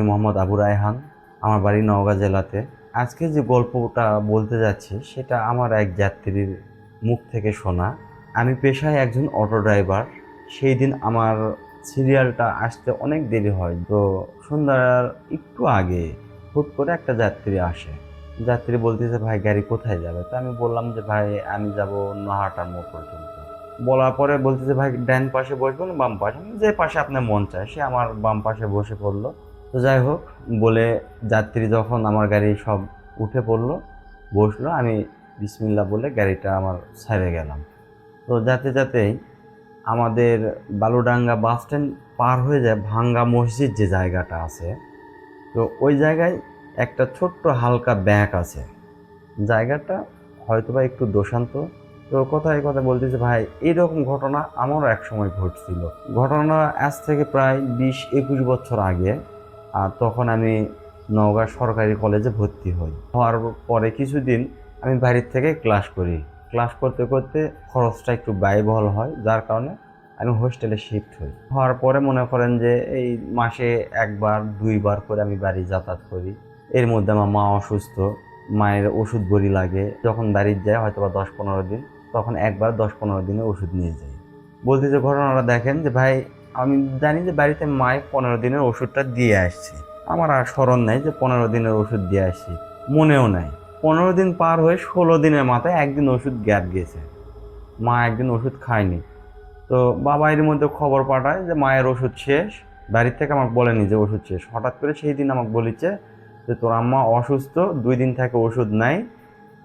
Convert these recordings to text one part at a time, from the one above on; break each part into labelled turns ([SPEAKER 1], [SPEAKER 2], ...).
[SPEAKER 1] আমি মোহাম্মদ আবু রায়হান, আমার বাড়ি নওগাঁ জেলাতে। আজকে যে গল্পটা বলতে যাচ্ছি, সেটা আমার এক যাত্রীর মুখ থেকে শোনা। আমি পেশায় একজন অটো ড্রাইভার। সেই দিন আমার সিরিয়ালটা আসতে অনেক দেরি হয়, তো সন্ধ্যার একটু আগে হুট করে একটা যাত্রী আসে। যাত্রী বলতেছে, ভাই, গাড়ি কোথায় যাবে? তো আমি বললাম যে, ভাই, আমি যাব নহাটার মোড় পর্যন্ত। বলার পরে বলতেছে, ভাই, ডান পাশে বসবো না বাম পাশে? যে পাশে আপনার মন চায়। সে আমার বাম পাশে বসে পড়ল। তো যাই হোক, বলে যাত্রী যখন আমার গাড়ি সব উঠে পড়ল, বসল, আমি বিসমিল্লা বলে গাড়িটা আমার ছেড়ে গেলাম। তো যাতে যাতেই আমাদের বালুডাঙ্গা বাস স্ট্যান্ড পার হয়ে যায় ভাঙ্গা মসজিদ যে জায়গাটা আছে, তো ওই জায়গায় একটা ছোট্ট হালকা ব্যাঁক আছে। জায়গাটা হয়তো বা একটু দোষান্ত, তো কথায় কথা বলতেছে, ভাই, এরকম ঘটনা আমারও এক সময় ঘটছিল। ঘটনা আজ থেকে প্রায় বিশ একুশ বছর আগে তখন আমি নওগাঁ সরকারি কলেজে ভর্তি হই। হওয়ার পরে কিছুদিন আমি বাড়ির থেকে ক্লাস করি। ক্লাস করতে করতে খরচটা একটু ব্যয়বহুল হয়, যার কারণে আমি হোস্টেলে শিফট হই। হওয়ার পরে মনে করেন যে এই মাসে একবার, দুইবার করে আমি বাড়ি যাতায়াত করি। এর মধ্যে আমার মা অসুস্থ, মায়ের ওষুধ বড়ি লাগে। যখন বাড়ির যায় হয়তো বা দশ পনেরো দিন, তখন একবার দশ পনেরো দিনে ওষুধ নিয়ে যাই। বলতে যে, ঘটনাটা দেখেন যে ভাই আমি জানি যে বাড়িতে মায়ের পনেরো দিনের ওষুধটা দিয়ে আসছি। আমার আর স্মরণ নেই যে পনেরো দিনের ওষুধ দিয়ে আসছি। মনেও নাই। পনেরো দিন পার হয়ে ষোলো দিনের মাথায় একদিন ওষুধ গ্যাপ গেছে। মা একদিন ওষুধ খায়নি। তো বাবা এর মধ্যে খবর পাঠায় যে মায়ের ওষুধ শেষ। বাড়ির থেকে আমাকে বলেনি যে ওষুধ শেষ। হঠাৎ করে সেই দিন আমাকে বলেছে যে তোর আম্মা অসুস্থ, দুই দিন থেকে ওষুধ নাই।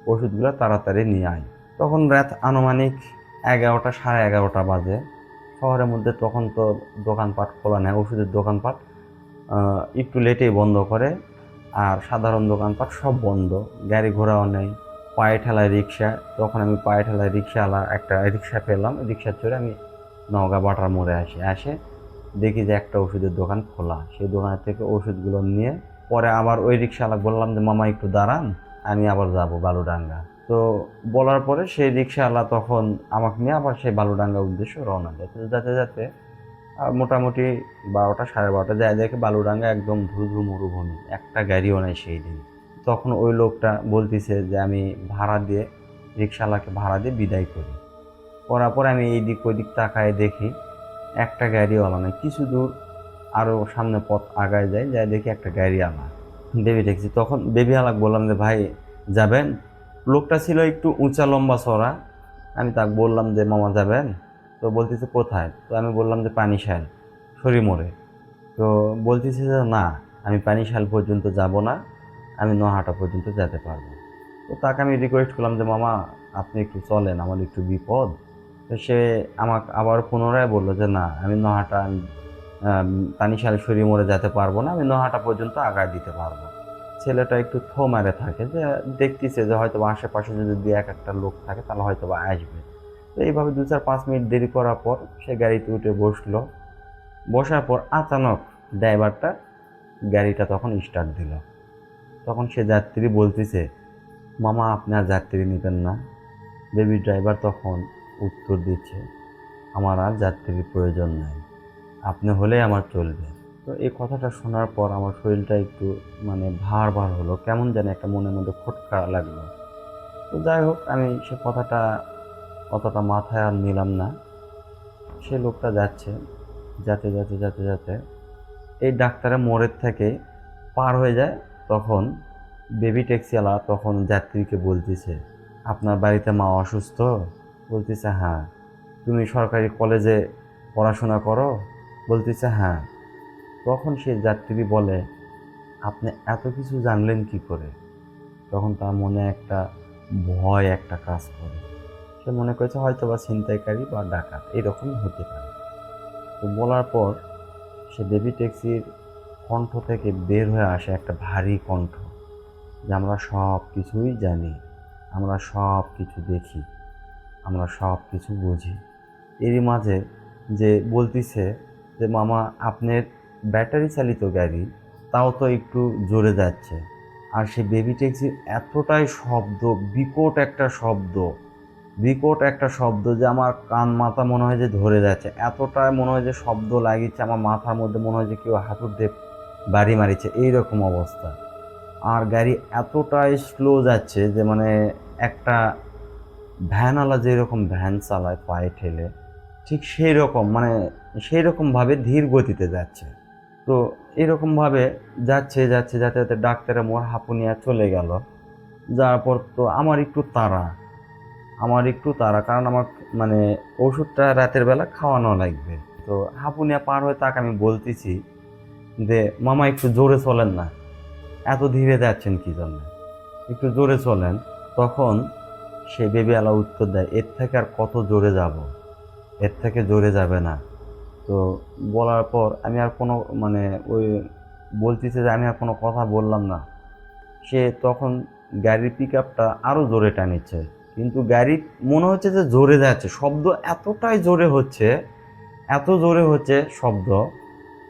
[SPEAKER 1] ওষুধগুলো তাড়াতাড়ি নিয়ে আয়। তখন রাত আনুমানিক এগারোটা, সাড়ে এগারোটা বাজে। শহরের মধ্যে তখন তো দোকানপাট খোলা নেই, ওষুধের দোকানপাট একটু লেটেই বন্ধ করে, আর সাধারণ দোকানপাট সব বন্ধ, গাড়ি ঘোড়াও নেই, পায়ে ঠেলায় রিক্সা, তখন আমি পায়ে ঠেলায় রিক্সাওয়ালা একটা রিক্সা পেলাম, রিক্সা চড়ে আমি নওগাঁ বাটার মোড়ে আসি, আসে দেখি যে একটা ওষুধের দোকান খোলা, সেই দোকান থেকে ওষুধগুলো নিয়ে, পরে আবার ওই রিক্সাওয়ালা বললাম যে, মামা, একটু দাঁড়ান, আমি আবার যাব বালুডাঙ্গা। তো বলার পরে সেই রিক্সাওয়ালা তখন আমাকে নিয়ে আবার সেই বালুডাঙ্গা উদ্দেশ্যে রওনা দেয়। তো যাতে যাতে মোটামুটি বারোটা সাড়ে বারোটা যায় দেখে বালুডাঙ্গা একদম ধুধু মরুভূমি, একটা গাড়িও নেই সেই দিন। তখন ওই লোকটা বলতেছে যে আমি ভাড়া দিয়ে রিক্সাওয়ালাকে ভাড়া দিয়ে বিদায় করি। করার পর আমি এই দিক ওই দিক তাকায় দেখি, একটা গাড়িওয়ালা নেই। কিছু দূর আরও সামনে পথ আগায় যায় যাই দেখি একটা গাড়ি বেবি ট্যাক্সি তখন বেবি আলাক বললাম যে, ভাই, যাবেন? লোকটা ছিল একটু উঁচা লম্বা সরা। আমি তাকে বললাম যে, মামা যাবেন? তো বলতেছে, কোথায়? তো আমি বললাম যে, পানিশাল মোড়ে। তো বলতেছে যে, না, আমি পানিশাল পর্যন্ত যাব না, আমি নহাটা পর্যন্ত যেতে পারব। তো তাকে আমি রিকোয়েস্ট করলাম যে, মামা, আপনি একটু চলেন, আমার একটু বিপদ। তো সে আমাকে আবার পুনরায় বলল যে, না, আমি নহাটা পানিশাল মোড়ে যেতে পারব না, আমি নহাটা পর্যন্ত আগায় দিতে পারব। ছেলেটা একটু থো মারে থাকে যে দেখতেছে যে হয়তো আশেপাশে যদি দু এক একটা লোক থাকে তাহলে হয়তো বা আসবে। তো এইভাবে দু চার পাঁচ মিনিট দেরি করার পর সে গাড়িতে উঠে বসল। বসার পর আচানক ড্রাইভারটা গাড়িটা তখন স্টার্ট দিল। তখন সে যাত্রী বলতেছে, মামা, আপনি আর যাত্রী নেবেন না। বেবি ড্রাইভার তখন উত্তর দিচ্ছে, আমার আর যাত্রীর প্রয়োজন নাই। আপনি হলেই আমার চলবে। তো এই কথাটা শোনার পর আমার শরীরটা একটু মানে ভার ভার হলো। কেমন জানি একটা মনের মধ্যে খটকা লাগল। তো যাই হোক, আমি সে কথাটা অতটা মাথায় আর নিলাম না। সে লোকটা যাচ্ছে যাতে যাতে যাতে যাতে এই ডাক্তারের মোড়ের থেকে পার হয়ে যায়, তখন বেবি ট্যাক্সিওয়ালা তখন যাত্রীকে বলতেছে, আপনার বাড়িতে মা অসুস্থ? বলতেছে হ্যাঁ। তুমি সরকারি কলেজে পড়াশোনা করো? বলতেছে হ্যাঁ। তখন সে যাত্রী বলে, আপনি এত কিছু জানলেন কি করে? তখন তার মনে একটা ভয়, একটা কাজ করে। সে মনে করেছে হয়তো বা ছিনতাইকারী বা ডাকাত, এরকম হতে পারে। তো বলার পর সে বেবি ট্যাক্সির কণ্ঠ থেকে বের হয়ে আসে একটা ভারী কণ্ঠ। যে, আমরা সব কিছুই জানি, আমরা সব কিছু দেখি, আমরা সব কিছু বুঝি। এরই মাঝে যে বলতিছে যে, মামা, আপনার ব্যাটারি চালিত গাড়ি, তাও তো একটু জোরে যাচ্ছে। আর সে বেবি ট্যাক্সির এতটাই শব্দ, বিকট একটা শব্দ, বিকট একটা শব্দ যে আমার কান মাথা মনে হয় যে ধরে যাচ্ছে। এতটাই মনে হয় যে শব্দ লাগিয়েছে, আমার মাথার মধ্যে মনে হয় যে কেউ হাতুর দিয়ে বাড়ি মারিছে এইরকম অবস্থা। আর গাড়ি এতটাই স্লো যাচ্ছে যে মানে একটা ভ্যানওয়ালা যেরকম ভ্যান চালায়, পায়ে ঠেলে, ঠিক সেই রকম মানে সেই রকমভাবে ধীর গতিতে যাচ্ছে। তো এরকমভাবে যাচ্ছে যাচ্ছে যাতে যাতে ডাক্তারে মোর হাঁপুনিয়া চলে গেল। যাওয়ার পর তো আমার একটু তাড়া, আমার একটু তাড়া, কারণ আমার মানে ওষুধটা রাতের বেলা খাওয়ানো লাগবে। তো হাঁপুনিয়া পার হয়ে তাকে আমি বলতেছি যে, মামা, একটু জোরে চলেন না। এত ধীরে যাচ্ছেন কি জন্য? একটু জোরে চলেন। তখন সে বেবি আলা উত্তর দেয়, এর থেকে আর কত জোরে যাব? এর থেকে জোরে যাবে না। তো বলার পর আমি আর কোনো মানে ওই বলতেছে যে আমি আর কোনো কথা বললাম না। সে তখন গাড়ির পিক আপটা আরও জোরে টানিচ্ছে। কিন্তু গাড়ি মনে হচ্ছে যে জোরে যাচ্ছে, শব্দ এতটাই জোরে হচ্ছে, এত জোরে হচ্ছে শব্দ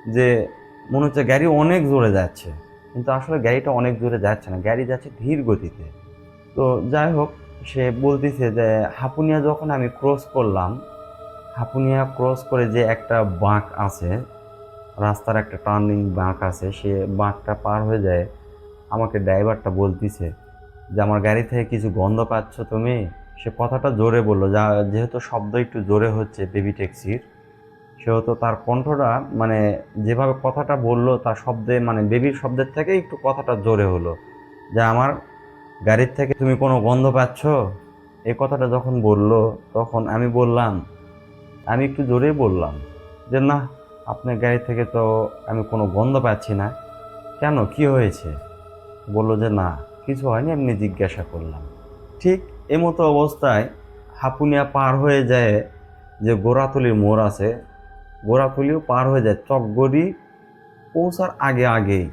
[SPEAKER 1] যে মনে হচ্ছে গাড়ি অনেক জোরে যাচ্ছে। কিন্তু আসলে গাড়িটা অনেক জোরে যাচ্ছে না, গাড়ি যাচ্ছে ধীর গতিতে। তো যাই হোক, সে বলতেছে যে হাপুনিয়া যখন আমি ক্রস করলাম হাপুনিয়া ক্রস করে যে একটা বাঁক আছে, রাস্তার একটা টার্নিং বাঁক আছে, সে বাঁকটা পার হয়ে যায়, আমাকে ড্রাইভারটা বলতিছে যে, আমার গাড়ি থেকে কিছু গন্ধ পাচ্ছ তুমি? সে কথাটা জোরে বলল, যা যেহেতু শব্দ একটু জোরে হচ্ছে বেবি ট্যাক্সির সেহেতু তার কণ্ঠটা মানে যেভাবে কথাটা বলল, তার শব্দে মানে বেবির শব্দের থেকে একটু কথাটা জোরে হলো যে, আমার গাড়ির থেকে তুমি কোনো গন্ধ পাচ্ছ? এই কথাটা যখন বলল, তখন আমি বললাম আমি একটু জোরেই বললাম যে, না, আপনার গাড়ি থেকে তো আমি কোনো গন্ধ পাচ্ছি না। কেন? কি হয়েছে? বলল যে, না, কিছু হয়নি এমনি জিজ্ঞাসা করলাম। ঠিক এ মতো অবস্থায় হাপুনিয়া পার হয়ে যায় যে গোড়াতলির মোড় আছে, গোড়াতলিও পার হয়ে যায় চকগড়ি পৌঁছার আগে আগেই।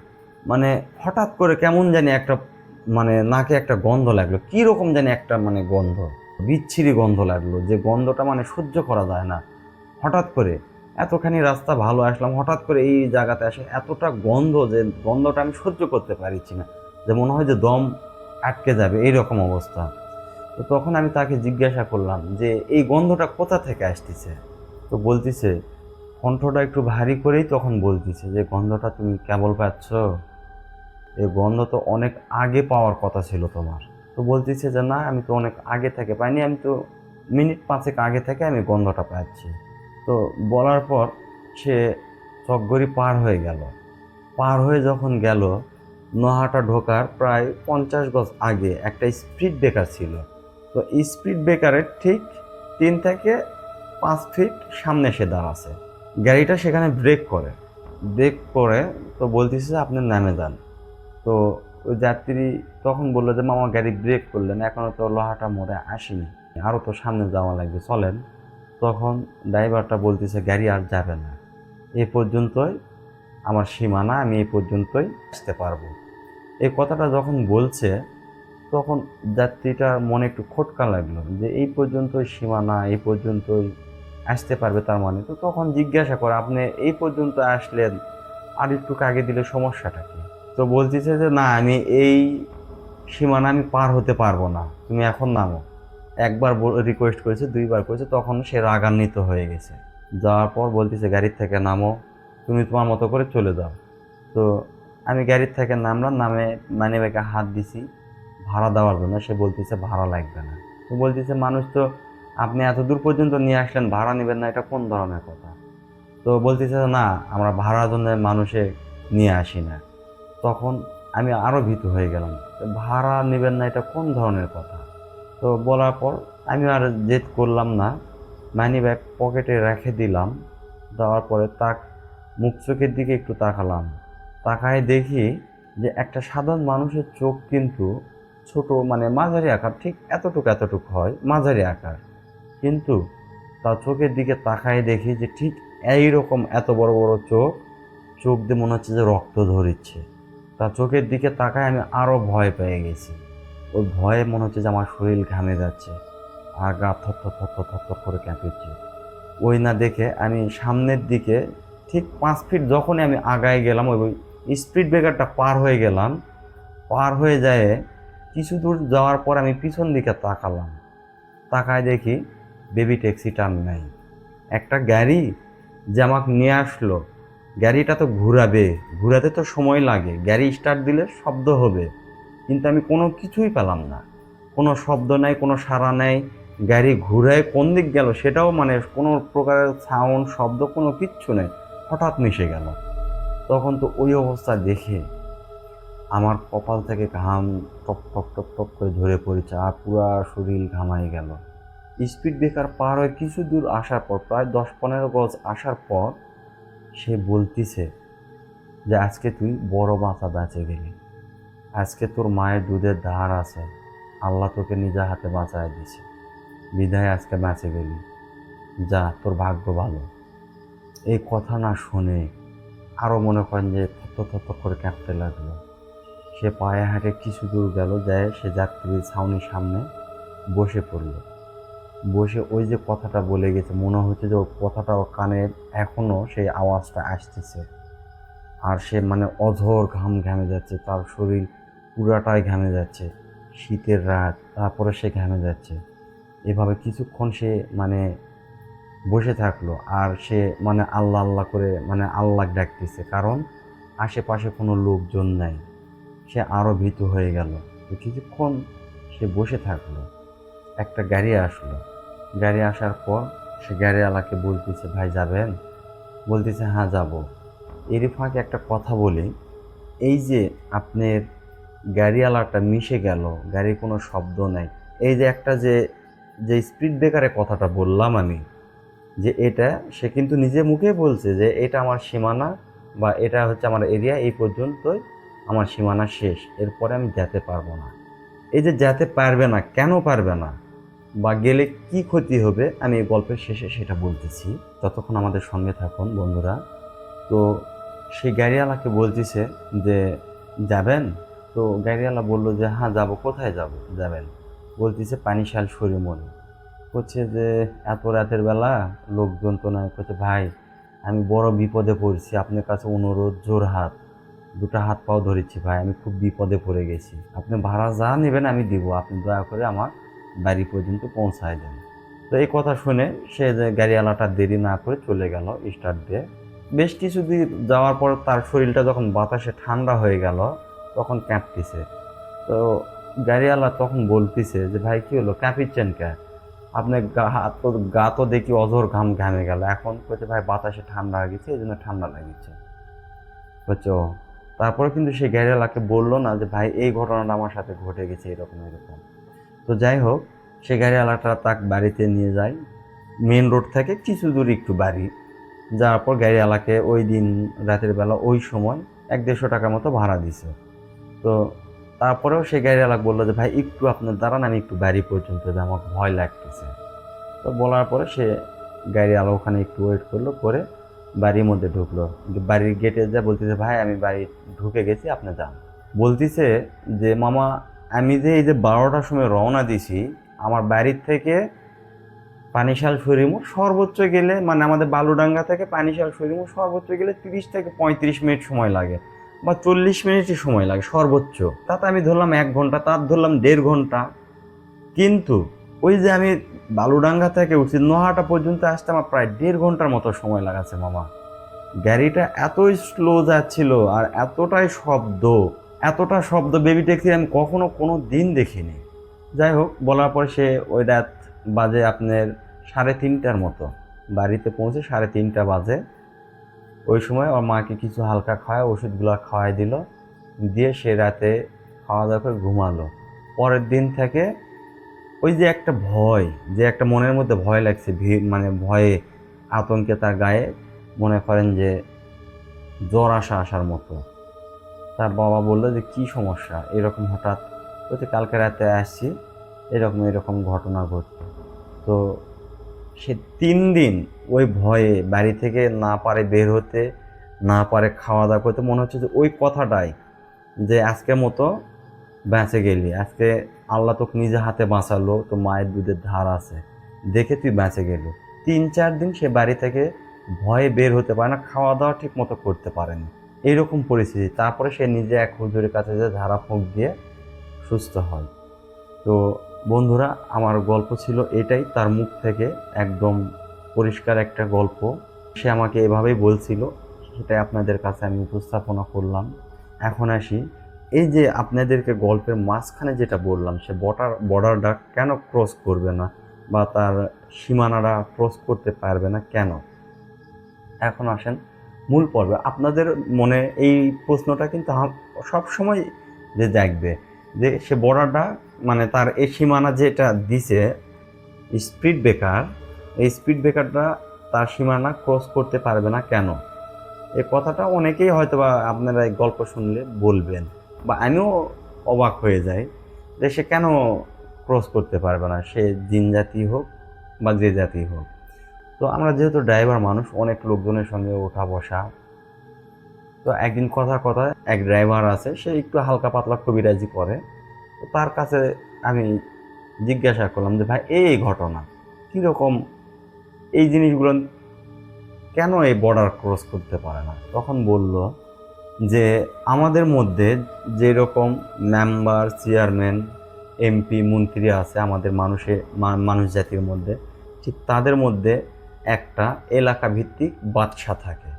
[SPEAKER 1] মানে হঠাৎ করে কেমন জানি একটা মানে নাকে একটা গন্ধ লাগল। কীরকম জানি একটা মানে গন্ধ। বিচ্ছিরি গন্ধ লাগল, যে গন্ধটা মানে সহ্য করা যায় না। হঠাৎ করে এতখানি রাস্তা ভালো আসলাম, হঠাৎ করে এই জায়গাতে আসে এতটা গন্ধ যে গন্ধটা আমি সহ্য করতে পারছি না, যে মনে হয় যে দম আটকে যাবে এই রকম অবস্থা। তো তখন আমি তাকে জিজ্ঞাসা করলাম যে, এই গন্ধটা কোথা থেকে আসতেছে? তো বলতেছে, কণ্ঠটা একটু ভারী করেই তখন বলতেছে যে, গন্ধটা তুমি কেবল পাচ্ছ? এই গন্ধ তো অনেক আগে পাওয়ার কথা ছিল তোমার। তো বলতেছে যে, না, আমি তো অনেক আগে থেকে পাইনি, আমি তো মিনিট পাঁচেক আগে থেকে আমি গন্ধটা পাচ্ছি। তো বলার পর সে চকগড়ি পার হয়ে গেল। পার হয়ে যখন গেল, নোহাটা ঢোকার প্রায় পঞ্চাশ গজ আগে একটা স্পিড ব্রেকার ছিল। তো স্পিড ব্রেকারের ঠিক তিন থেকে পাঁচ ফিট সামনে সে দাঁড়াছে। গাড়িটা সেখানে ব্রেক করে। ব্রেক করে তো বলতেছে আপনি নামে যান। তো ওই যাত্রী তখন বলল যে, মামা গাড়ি ব্রেক করলেন এখনও তো লোহাটা মোড়ে আসেনি। আরও তো সামনে যাওয়া লাগবে, চলেন। তখন ড্রাইভারটা বলতেছে, গাড়ি আর যাবে না। এ পর্যন্তই আমার সীমানা, আমি এই পর্যন্তই আসতে পারব। এই কথাটা যখন বলছে, তখন যাত্রীটার মনে একটু খটকা লাগল যে, এই পর্যন্তই সীমানা, এই পর্যন্তই আসতে পারবে তার মানে? তো তখন জিজ্ঞাসা করে, আপনি এই পর্যন্ত আসলেন, আর একটু আগে দিলে সমস্যাটা কি? তো বলতেছে যে, না, আমি এই সীমানা আমি পার হতে পারব না। তুমি এখন নামো। একবার রিকোয়েস্ট করেছে, দুইবার করেছে, তখন সে রাগান্বিত হয়ে গেছে। যাওয়ার পর বলতেছে, গাড়ির থেকে নামো, তুমি তোমার মতো করে চলে যাও। তো আমি গাড়ির থেকে নামলাম, নামে মানে ব্যাগে হাত দিছি, ভাড়া দেওয়ার জন্য। সে বলতেছে, ভাড়া লাগবে না। তো বলতেছে, মানুষ তো, আপনি এত দূর পর্যন্ত নিয়ে আসলেন, ভাড়া নেবেন না, এটা কোন ধরনের কথা? তো বলতেছে, না, আমরা ভাড়ার জন্য মানুষে নিয়ে আসি না। তখন আমি আরও ভীত হয়ে গেলাম। ভাড়া নেবেন না, এটা কোন ধরনের কথা? তো বলার পর আমি আর জেদ করলাম না। মানি ব্যাগ পকেটে রেখে দিলাম। দেওয়ার পরে তাক মুখ চোখের দিকে একটু তাকালাম। তাকায় দেখি যে একটা সাধারণ মানুষের চোখ কিন্তু ছোট মানে মাঝারি আকার, ঠিক এতটুকু এতটুকু হয়, মাঝারি আকার। কিন্তু তার চোখের দিকে তাকায় দেখি যে ঠিক এই রকম এত বড় বড় চোখ চোখ দিয়ে মনে হচ্ছে যে রক্ত ধরিচ্ছে। তার চোখের দিকে তাকায় আমি আরও ভয় পেয়ে গেছি। ওই ভয়ে মনে হচ্ছে যে আমার শরীর ঘামে যাচ্ছে। আর গা থর থর থর থর থর করে কাঁপিচ্ছে ওই না দেখে আমি সামনের দিকে ঠিক পাঁচ ফিট যখনই আমি আগায় গেলাম ওই স্পিড ব্রেকারটা পার হয়ে গেলাম, পার হয়ে যায় কিছু দূর যাওয়ার পর আমি পিছন দিকে তাকালাম। তাকায় দেখি বেবি ট্যাক্সি টার্ন নাই। একটা গাড়ি যে আমাকে নিয়ে আসলো। গাড়িটা তো ঘুরাবে, ঘুরাতে তো সময় লাগে। গাড়ি স্টার্ট দিলে শব্দ হবে। কিন্তু আমি কোনো কিছুই পেলাম না। কোনো শব্দ নাই, কোনো সাড়া নেই। গাড়ি ঘুরায় কোন দিক গেল সেটাও মানে কোনো প্রকারের সাউন্ড শব্দ, কোনো কিচ্ছু নেই। হঠাৎ মিশে গেল। তখন তো ওই অবস্থা দেখে আমার কপাল থেকে ঘাম টপ টপ টপ টপ করে ঝরে পড়েছে আর পুরা শরীর ঘামাই গেল। স্পিড ব্রেকার পার হয়ে কিছু দূর আসার পর, প্রায় দশ পনেরো গজ আসার পর সে বলতিছে যে, আজকে তুই বড় বাঁচা বেঁচে গেলি। আজকে তোর মায়ের দুধের ধার আছে। আল্লাহ তোকে নিজের হাতে বাঁচায় দিছে বিধায় আজকে বেঁচে গেলি। যা, তোর ভাগ্য ভালো। এই কথা না শুনে আরও মনে করেন যে থত থত করে কাঁপতে লাগল। সে পায়ে হাঁটে কিছু দূর গেল যায় সে যাত্রী ছাউনির সামনে বসে পড়ল। বসে ওই যে কথাটা বলে গেছে, মনে হচ্ছে যে ওর কথাটা ওর কানে এখনও সেই আওয়াজটা আসতেছে। আর সে মানে অঝোর ঘাম ঘামে যাচ্ছে, তার শরীর পুরাটাই ঘামে যাচ্ছে, শীতের রাত, তারপরে সে ঘামে যাচ্ছে। এভাবে কিছুক্ষণ সে মানে বসে থাকল, আর সে মানে আল্লাহ আল্লাহ করে মানে আল্লাহ ডাকতেছে, কারণ আশেপাশে কোনো লোকজন নাই। সে আরও ভীতু হয়ে গেল। তো কিছুক্ষণ সে বসে থাকল। একটা গাড়ি আসলো। গাড়ি আসার পর সে গাড়িওয়ালাকে বলতেছে, ভাই, যাবেন? বলতেছে হ্যাঁ যাব। এরই ফাঁকে একটা কথা বলি। এই যে আপনার গাড়িওয়ালাটা মিশে গেল, গাড়ির কোনো শব্দ নাই। এই যে একটা যে যে স্পিড ব্রেকারের কথাটা বললাম আমি, যে এটা সে কিন্তু নিজে মুখে বলছে যে, এটা আমার সীমানা বা এটা হচ্ছে আমার এরিয়া এই পর্যন্তই আমার সীমানা শেষ। এরপরে আমি যেতে পারব না। এই যে যেতে পারবে না, কেন পারবে না? বা গেলে কি ক্ষতি হবে? আমি এই গল্পের শেষে সেটা বলতেছি। ততক্ষণ আমাদের সঙ্গে থাকুন বন্ধুরা। তো সেই গাড়িওয়ালাকে বলতেছে যে, যাবেন? তো গাড়িওয়ালা বলল যে হ্যাঁ যাব। কোথায় যাব? যাবেন? বলতেছে পানিশাল সরিমনি বলছে যে, এত রাতের বেলা লোকজন তো নয় বলছে ভাই, আমি বড় বিপদে পড়ছি। আপনার কাছে অনুরোধ জোর হাত দুটো হাত পাও ধরেছি ভাই, আমি খুব বিপদে পড়ে গেছি। আপনি ভাড়া যা নেবেন আমি দিব, আপনি দয়া করে আমার বাড়ি পর্যন্ত পৌঁছায় দেন। তো এই কথা শুনে সে গাড়িওয়ালাটা দেরি না করে চলে গেল স্টার্ট দিয়ে। বেশ কিছু দিন যাওয়ার পর তার শরীরটা যখন বাতাসে ঠান্ডা হয়ে গেল, তখন কাঁপতেছে। তো গাড়িওয়ালা তখন বলতেছে যে, ভাই, কি হলো? কাঁপিচ্ছেন কে? আপনার গা, হাত তো গা তো দেখি অঝোর ঘাম ঘামে গেল। এখন বলছে, ভাই, বাতাসে ঠান্ডা হয়ে গেছে এই জন্য ঠান্ডা লাগছে। বলছে ও তারপরে কিন্তু সেই গাড়িওয়ালাকে বলল না যে, ভাই, এই ঘটনাটা আমার সাথে ঘটে গেছে এরকম এরকম। তো যাই হোক, সে গাড়িওয়ালাটা তাক বাড়িতে নিয়ে যায়। মেন রোড থেকে কিছু দূর একটু বাড়ি। যাওয়ার পর গাড়িওয়ালাকে ওই দিন রাতের বেলা ওই সময় এক দেড়শো টাকার মতো ভাড়া দিছে। তো তারপরেও সে গাড়িওয়ালা বলল যে, ভাই, একটু আপনার দাঁড়ান, আমি একটু বাড়ি পর্যন্ত যাই আমার ভয় লাগতেছে। তো বলার পরে সে গাড়িওয়ালা ওখানে একটু ওয়েট করল, করে বাড়ির মধ্যে ঢুকলো। বাড়ির গেটে যা বলতেছে, ভাই, আমি বাড়ি ঢুকে গেছি, আপনি যান। বলতেছে যে, মামা, আমি যে এই যে বারোটার সময় রওনা দিছি, আমার বাড়ির থেকে পানিশাল শরীমুর সর্বোচ্চ গেলে মানে আমাদের বালুডাঙ্গা থেকে পানিশাল শরীমুর সর্বোচ্চ গেলে তিরিশ থেকে পঁয়ত্রিশ মিনিট সময় লাগে বা চল্লিশ মিনিটই সময় লাগে সর্বোচ্চ। তাতে আমি ধরলাম এক ঘণ্টা, তার ধরলাম দেড় ঘণ্টা। কিন্তু ওই যে আমি বালুডাঙ্গা থেকে উঠছি, নোহাটা পর্যন্ত আসতে আমার প্রায় দেড় ঘণ্টার মতো সময় লাগাচ্ছে, মামা। গাড়িটা এতই স্লো যাচ্ছিল আর এতটাই শব্দ, এতটা শব্দ বেবি ট্যাক্সি আমি কখনো কোনো দিন দেখিনি। যাই হোক, বলার পর সে ওই রাত বাজে আপনার সাড়ে তিনটার মতো। বাড়িতে পৌঁছে সাড়ে তিনটা বাজে। ওই সময় ওর মাকে কিছু হালকা খাওয়ায়, ওষুধগুলো খাওয়াই দিল। দিয়ে সে রাতে খাওয়া দাওয়া করে ঘুমালো। পরের দিন থেকে ওই যে একটা ভয়, যে একটা মনের মধ্যে ভয় লাগছে ভিড় মানে ভয়ে, আতঙ্কে তার গায়ে মনে করেন যে জ্বর আসা আসার মতো। তার বাবা বলল যে, কি সমস্যা? এরকম হঠাৎ বলতে কালকে রাতে আসছি, এরকম এরকম ঘটনা ঘটছে। তো সে তিন দিন ওই ভয়ে বাড়ি থেকে না পারে বের হতে, না পারে খাওয়া দাওয়া করতে, মনে হচ্ছে যে ওই কথাটাই, যে আজকের মতো বেঁচে গেলি, আজকে আল্লাহ তোকে নিজে হাতে বাঁচালো তো মায়ের দুধের ধার আছে। দেখে তুই বেঁচে গেলি। তিন চার দিন সে বাড়ি থেকে ভয়ে বের হতে পারে না খাওয়া দাওয়া ঠিক মতো করতে পারেনি। এইরকম পরিস্থিতি। তারপরে সে নিজে এক হুজুরের কাছে যে ধারা ফুঁক দিয়ে সুস্থ হয়। তো বন্ধুরা, আমার গল্প ছিল এটাই। তার মুখ থেকে একদম পরিষ্কার একটা গল্প। সে আমাকে এভাবেই বলছিল, সেটাই আপনাদের কাছে আমি উপস্থাপনা করলাম। এখন আসি এই যে আপনাদেরকে গল্পের মাঝখানে যেটা বললাম, সে বর্ডার বর্ডারটা কেন ক্রস করবে না? বা তার সীমানাটা ক্রস করতে পারবে না কেন? এখন আসেন মূল পর্বে। আপনাদের মনে এই প্রশ্নটা কিন্তু সব সময় যে দেখবে, যে সে বর্ডারটা মানে তার এই সীমানা যেটা দিছে স্পিড ব্রেকার এই স্পিড ব্রেকারটা তার সীমানা ক্রস করতে পারবে না কেন? এই কথাটা অনেকেই হয়তো বা আপনারা এই গল্প শুনলে বলবেন। বা আমিও অবাক হয়ে যাই যে সে কেন ক্রস করতে পারবে না? সে জিন জাতি হোক বা যে জাতি হোক। তো আমরা যেহেতু ড্রাইভার মানুষ, অনেক লোকজনের সঙ্গে ওঠা বসা। তো একদিন কথা কথা এক ড্রাইভার আছে, সে একটু হালকা পাতলা কবিরাজি করে। তো তার কাছে আমি জিজ্ঞাসা করলাম যে, ভাই, এই ঘটনা কীরকম? এই জিনিসগুলো কেন এই বর্ডার ক্রস করতে পারে না? তখন বলল যে আমাদের মধ্যে যেরকম মেম্বার, চেয়ারম্যান, এমপি, মন্ত্রী আছে আমাদের মানুষের মানুষ জাতির মধ্যে, ঠিক তাদের মধ্যে একটা এলাকা ভিত্তিক বাদশা থাকে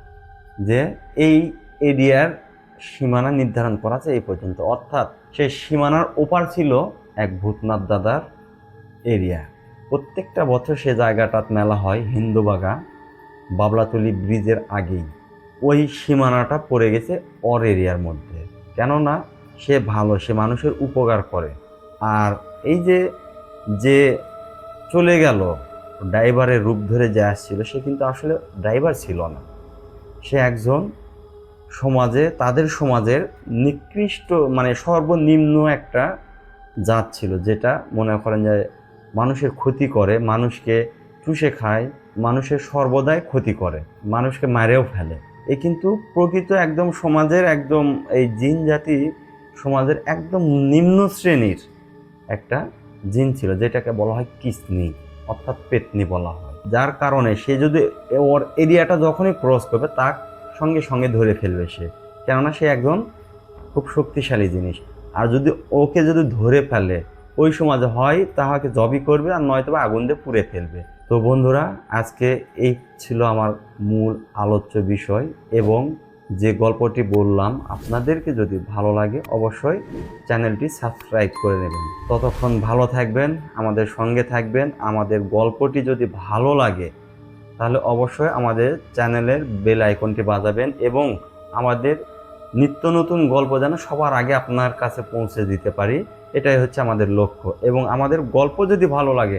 [SPEAKER 1] যে এই এরিয়ার সীমানা নির্ধারণ করা আছে এই পর্যন্ত। অর্থাৎ সেই সীমানার ওপার ছিল এক ভূতনাথ দাদার এরিয়া। প্রত্যেকটা বছর সে জায়গাটাত মেলা হয় হিন্দুবাগা বাবলাতলি ব্রিজের আগেই। ওই সীমানাটা পড়ে গেছে অর এরিয়ার মধ্যে। কেননা সে ভালো, সে মানুষের উপকার করে। আর এই যে যে চলে গেল, ড্রাইভারের রূপ ধরে যে আসছিল, সে কিন্তু আসলে ড্রাইভার ছিল না। সে একজন সমাজে, তাদের সমাজের নিকৃষ্ট মানে সর্বনিম্ন একটা জাত ছিল, যেটা মনে করেন যে মানুষের ক্ষতি করে, মানুষকে চুষে খায়, মানুষের সর্বদাই ক্ষতি করে, মানুষকে মারেও ফেলে। এ কিন্তু প্রকৃত একদম সমাজের একদম এই জিন জাতি সমাজের একদম নিম্ন শ্রেণির একটা জিন ছিল, যেটাকে বলা হয় কিসনি অর্থাৎ পেতনি বলা হয়। যার কারণে সে যদি ওর এরিয়াটা যখনই ক্রস করবে, তার সঙ্গে সঙ্গে ধরে ফেলবে সে। কেননা সে একজন খুব শক্তিশালী জিনিস। আর যদি ওকে যদি ধরে ফেলে, ওই সমাজে হয় তাহাকে জবই করবে আর নয়তো আগুন দিয়ে পুড়ে ফেলবে। তো বন্ধুরা, আজকে এই ছিল আমার মূল আলোচ্য বিষয় এবং যে গল্পটি বললাম আপনাদেরকে যদি ভালো লাগে অবশ্যই চ্যানেলটি সাবস্ক্রাইব করে নেবেন। ততক্ষণ ভালো থাকবেন, আমাদের সঙ্গে থাকবেন, আমাদের গল্পটি যদি ভালো লাগে তাহলে অবশ্যই আমাদের চ্যানেলের বেল আইকনটি বাজাবেন এবং আমাদের নিত্য নতুন গল্প যেন সবার আগে আপনার কাছে পৌঁছে দিতে পারি, এটাই হচ্ছে আমাদের লক্ষ্য এবং আমাদের গল্প যদি ভালো লাগে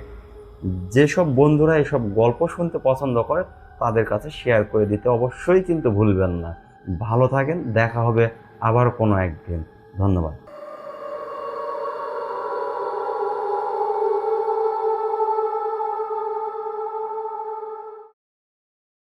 [SPEAKER 1] যেসব বন্ধুরা এসব গল্প শুনতে পছন্দ করে, তাদের কাছে শেয়ার করে দিতে অবশ্যই কিন্তু ভুলবেন না। ভালো থাকেন, দেখা হবে আবার কোনো একদিন। ধন্যবাদ।